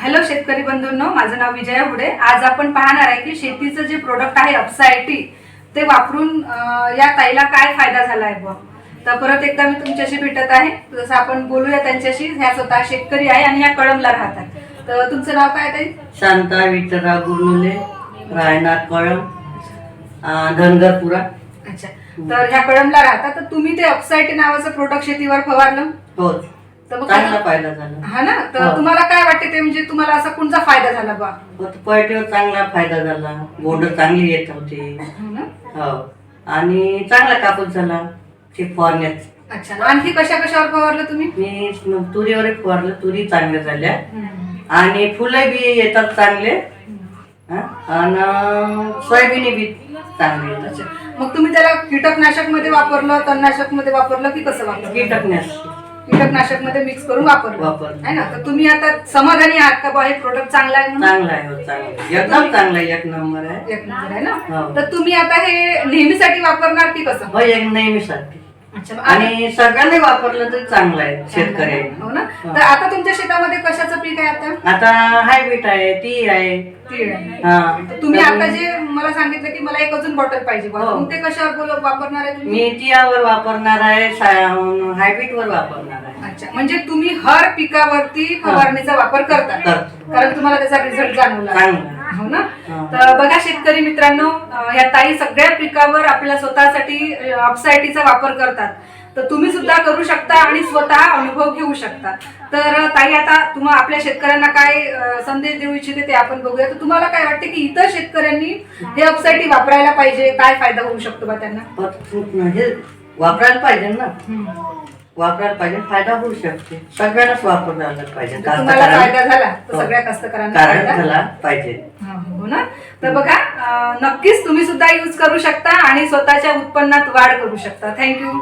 Hello शेतकरी बंधूंनो माझं नाव विजया हुडे. आज आपण पाहणार आहे की शेतीचं जे प्रोडक्ट आहे अपसायटी ते वापरून या ताईला काय फायदा झाला आहे बुवा? तर परत एकदा मी तुमच्याशी भेटत आहे. जसं आपण बोलूया त्यांच्याशी ह्या स्वतः शेतकरी आहे आणि ह्या कळमला राहतात तर तुमचं नाव काय ताई? शांता विठ्ठलराव गुरनुले रायनाथ कळम धनगरपुरा. अच्छा. तर ह्या कळमला राहतात तर तुम्ही ते अपसायटी नावाचं प्रोडक्ट शेतीवर फवारलं? हो. तर मग चांगला काय- फायदा झाला. हा ना? तर हो. तुम्हाला काय वाटते ते म्हणजे तुम्हाला असा कोणता फायदा झाला बा? पळटीवर चांगला फायदा झाला. बोंड चांगली येत होती. हो ना? हो. आणि चांगला कापूस झाला. ते फवारण्यात. अच्छा. आणखी कशा कशावर फवारलं तुम्ही? मी मग तुरीवर फवारलं. तुरी चांगल्या झाल्या. आणि फुलं बी येतात चांगले. हा? आणि सोयाबीन बी चांगली येतात. अच्छा. मग तुम्ही त्याला कीटकनाशकमध्ये वापरलं तणनाशकमध्ये वापरलं की कसं वापरलं? कीटकनाशक. कीटकनाशकमध्ये मिक्स करून वापरलं. वापरलं. आहे ना? तर तुम्ही आता समाधानी आहात का बा हे प्रोडक्ट चांगला आहे म्हणून? चांगला आहे हो चांगला आहे. एकदम चांगला आहे एक नंबर आहे. एक नंबर आहे ना? हो. तर तुम्ही आता हे नेहमीसाठी वापरणार की कसं? हो एक नेहमीसाठी. अच्छा आणि सगळ्यांनी वापरलं तरी चांगलं आहे. शेतकऱ्यांनी. हो ना हो. तर आता तुमच्या शेतामध्ये कशाचं पीक आहे आता? आता हायब्रिड आहे ती आहे. तीळ आहे. हा. तुम्ही आता जे मला सांगितलं की मला एक अजून बॉटल पाहिजे. हो. मग ते कशावर बोल- वापरणार आहे तुम्ही? मी तियावर वापरणार आहे हायब्रिड वर वापरणार आहे. अच्छा. म्हणजे तुम्ही हर पिकावरती फवारणीचा वापर करता. करतो. कारण तुम्हाला त्याचा रिझल्ट जाणवला. चांगलं आहे. हो ना? हा. तर बघा शेतकरी मित्रांनो अं, या ताई सगळ्या पिकावर आपल्या स्वतःसाठी अपसायटीचा वापर करतात. तर तुम्ही सुद्धा करू शकता आणि स्वतः अनुभव घेऊ शकता. तर ताई आता तुम्हा आपल्या शेतकऱ्यांना काय संदेश देऊ इच्छिते ते आपण बघूया. तर तुम्हाला काय वाटते की इतर शेतकऱ्यांनी हे अपसायटी वापरायला पाहिजे? काय फायदा होऊ शकतो बा त्यांना? हे वापरायला पाहिजे ना. वापरायला पाहिजे फायदा होऊ शकते. सगळ्यांनाच वापरायला पाहिजे. तुम्हाला. फायदा झाला? तर हो. सगळ्या कारण फायदा? झाला पाहिजे. हा, हो ना? तर बघा अं, नक्कीच तुम्ही सुद्धा यूज करू शकता आणि स्वतःच्या उत्पन्नात वाढ करू शकता. थँक्यू